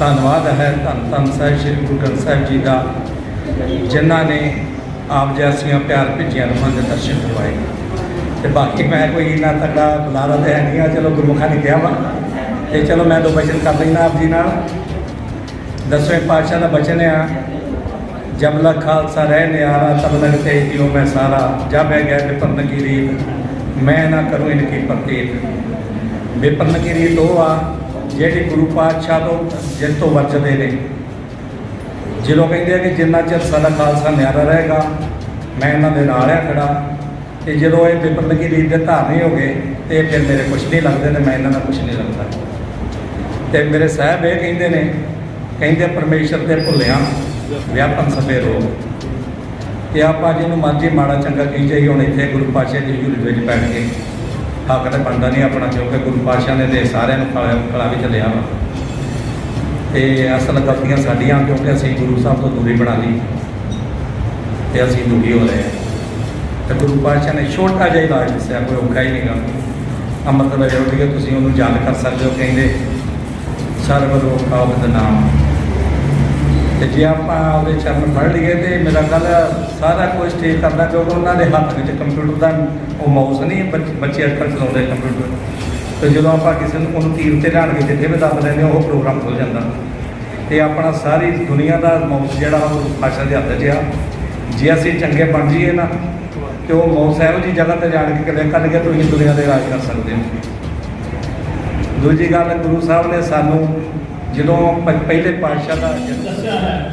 ਧੰਨਵਾਦ ਹੈ, ਧੰਨ ਧੰਨ ਸਾਹਿਬ, ਸ੍ਰੀ ਗੁਰੂ ਗ੍ਰੰਥ ਸਾਹਿਬ ਜੀ ਦਾ, ਜਿਨ੍ਹਾਂ ਨੇ ਆਪ ਜੈਸੀਆਂ ਪਿਆਰ ਭਿੱਜੀਆਂ ਰੂਹਾਂ ਦੇ ਦਰਸ਼ਨ ਕਰਵਾਏ। ਤੇ ਬਾਕੀ ਮੈਂ ਕੋਈ ਇੰਨਾ ਤਕੜਾ ਬੁਲਾਰਾ ਤੇ ਹੈ ਨਹੀਂ ਆ, ਚਲੋ ਗੁਰਮੁਖਾਂ ਨੇ ਕਿਹਾ ਵਾ। ਤੇ ਚਲੋ ਮੈਂ ਦੋ ਬਚਨ ਕਰ ਲੈਣਾ ਆਪ ਜੀ ਨਾਲ। ਦਸਵੇਂ ਪਾਤਸ਼ਾਹ ਦਾ ਬਚਨ ਆ ਜਬ ਲਖ ਖਾਲਸਾ ਰਹਿ ਨਿਆਰਾ, ਤਬ ਲਗ ਤੇ ਦਿਓ ਮੈਂ ਸਾਰਾ। ਜਬ ਹੈ ਗਏ ਵਿਪਰਨ ਕੀ ਰੀਤ, ਮੈਂ ਨਾ ਕਰੂੰ ਇਨਕੀ ਪ੍ਰਤੀਤ। ਵਿਪਰਨ ਕੀ ਰੀਤ ਉਹ ਆ ਜਿਹੜੇ ਗੁਰੂ ਪਾਤਸ਼ਾਹ ਤੋਂ ਜਿਸ ਤੋਂ ਵਰਜਦੇ ਨੇ। ਜਦੋਂ ਕਹਿੰਦੇ ਆ ਕਿ ਜਿੰਨਾ ਚਿਰ ਸਾਡਾ ਖਾਲਸਾ ਨਿਆਰਾ ਰਹੇਗਾ, ਮੈਂ ਇਹਨਾਂ ਦੇ ਨਾਲ ਆ ਖੜਾ। ਤੇ ਜਦੋਂ ਇਹ ਵਿਪਰਨ ਕੀ ਰੀਤ ਦੇ ਧਾਰਨੀ ਹੋ ਗਏ ਤੇ ਫਿਰ ਮੇਰੇ ਕੁਛ ਨਹੀਂ ਲੱਗਦੇ ਤੇ ਮੈਂ ਇਹਨਾਂ ਦਾ ਕੁਛ ਨਹੀਂ ਲੱਗਦਾ। ਤੇ ਮੇਰੇ ਸਾਹਿਬ ਇਹ ਕਹਿੰਦੇ ਨੇ, ਕਹਿੰਦੇ ਪਰਮੇਸ਼ਰ ਦੇ ਭੁੱਲਿਆ, ਵਿਆਪਨ ਸਭੇ ਰੋਗ ਤੇ ਆਪਾਂ ਜਿਹਨੂੰ ਮਰਜ਼ੀ ਮਾੜਾ ਚੰਗਾ ਕਹੀ ਜਾਈਏ ਹੁਣ ਇੱਥੇ ਗੁਰੂ ਪਾਤਸ਼ਾਹ ਦੀ ਹਜ਼ੂਰੀ ਵਿੱਚ ਬੈਠ ਕੇ ਹੱਕ ਤੇ ਬਣਦਾ ਨਹੀਂ ਆਪਣਾ ਕਿਉਂਕਿ ਗੁਰੂ ਪਾਤਸ਼ਾਹ ਨੇ ਤੇ ਸਾਰਿਆਂ ਨੂੰ ਕਲਾ ਕਲਾ ਵਿੱਚ ਲਿਆ ਵਾ। ਤੇ ਅਸਲ ਗਲਤੀਆਂ ਸਾਡੀਆਂ, ਕਿਉਂਕਿ ਅਸੀਂ ਗੁਰੂ ਸਾਹਿਬ ਤੋਂ ਦੂਰੀ ਬਣਾ ਲਈ ਤੇ ਅਸੀਂ ਦੁਖੀ ਹੋ ਰਹੇ ਹਾਂ। ਤੇ ਗੁਰੂ ਪਾਤਸ਼ਾਹ ਨੇ ਛੋਟਾ ਜਿਹਾ ਇਲਾਜ ਦੱਸਿਆ, ਕੋਈ ਔਖਾ ਹੀ ਨਹੀਂਗਾ। ਅੰਮ੍ਰਿਤ ਵੇਲੇ ਉੱਠ ਕੇ ਤੁਸੀਂ ਉਹਨੂੰ ਯਾਦ ਕਰ ਸਕਦੇ ਹੋ, ਕਹਿੰਦੇ ਸਰਬ ਰੋਗ ਕਾ ਨਾਮ। ਜੇ ਆਪਾਂ ਉਹਦੇ ਚਰਨ ਫੜ ਲਈਏ ਤੇ ਮੇਰਾ ਗੱਲ ਸਾਰਾ ਕੁਝ ਠੀਕ ਕਰਦਾ ਕਿਉਂਕਿ ਉਹਨਾਂ ਦੇ ਹੱਥ ਵਿੱਚ ਕੰਪਿਊਟਰ ਦਾ ਉਹ ਮਾਊਸ ਨਹੀਂ ਬੱਚ- ਬੱਚੇ ਅੱਜਕੱਲ੍ਹ ਚਲਾਉਂਦੇ ਕੰਪਿਊਟਰ ਤੇ ਜਦੋਂ ਆਪਾਂ ਕਿਸੇ ਨੂੰ ਉਹਨੂੰ ਤੀਰ ਤੇ ਲਿਆਣ ਕੇ ਜਿੱਥੇ ਵੀ ਦੱਬ ਲੈਂਦੇ ਹਾਂ, ਉਹ ਪ੍ਰੋਗਰਾਮ ਖੁੱਲ ਜਾਂਦਾ। ਤੇ ਆਪਣਾ ਸਾਰੀ ਦੁਨੀਆ ਦਾ ਮਾਊਸ ਜਿਹੜਾ ਉਹ ਭਾਸ਼ਾ ਦੇ ਹੱਥ 'ਚ ਆ। ਜੇ ਅਸੀਂ ਚੰਗੇ ਬਣ ਜਾਈਏ ਨਾ ਤੇ ਉਹ ਮਾਊਸ ਇਹੋ ਜਿਹੀ ਜਗ੍ਹਾ ਤੇ ਜਾਣ ਕੇ ਕਦੇ ਕੱਢ ਕੇ ਤੁਸੀਂ ਦੁਨੀਆ ਦੇ ਰਾਜ ਕਰ ਸਕਦੇ ਹੋ। ਦੂਜੀ ਗੱਲ ਗੁਰੂ ਸਾਹਿਬ ਨੇ ਸਾਨੂੰ ਜਦੋਂ ਪ- ਪਹਿਲੇ ਪਾਤਸ਼ਾਹ ਦਾ ਜਨਮ ਦੱਸਿਆ ਹੈ।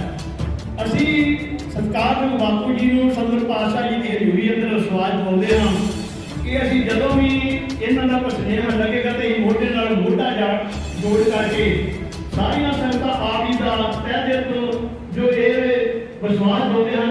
ਅਸੀਂ ਸਤਿਕਾਰਯੋਗ ਬਾਪੂ ਜੀ ਨੂੰ ਸੰਦਰ ਪਾਤਸ਼ਾਹ ਜੀ ਦੀ ਹਜ਼ੂਰੀ ਅੰਦਰ ਸਵਾਲ ਬੋਲਦੇ ਹਾਂ ਕਿ ਅਸੀਂ ਜਦੋਂ ਵੀ ਇਹਨਾਂ ਦਾ ਪਸਨੇਹਾ ਲੱਗੇਗਾ ਤੇ ਇਹ ਮੋਢੇ ਨਾਲ ਮੋਢਾ ਜਾ ਜੋੜ ਕਰਕੇ ਸਾਰੀਆਂ ਸੰਗਤਾਂ ਆਪ ਜੀ ਦਾ ਤਹਿ ਦਿਲ ਤੋਂ ਜੋ ਇਹ ਵਿਸ਼ਵਾਸ ਬੋਲਦੇ ਹਾਂ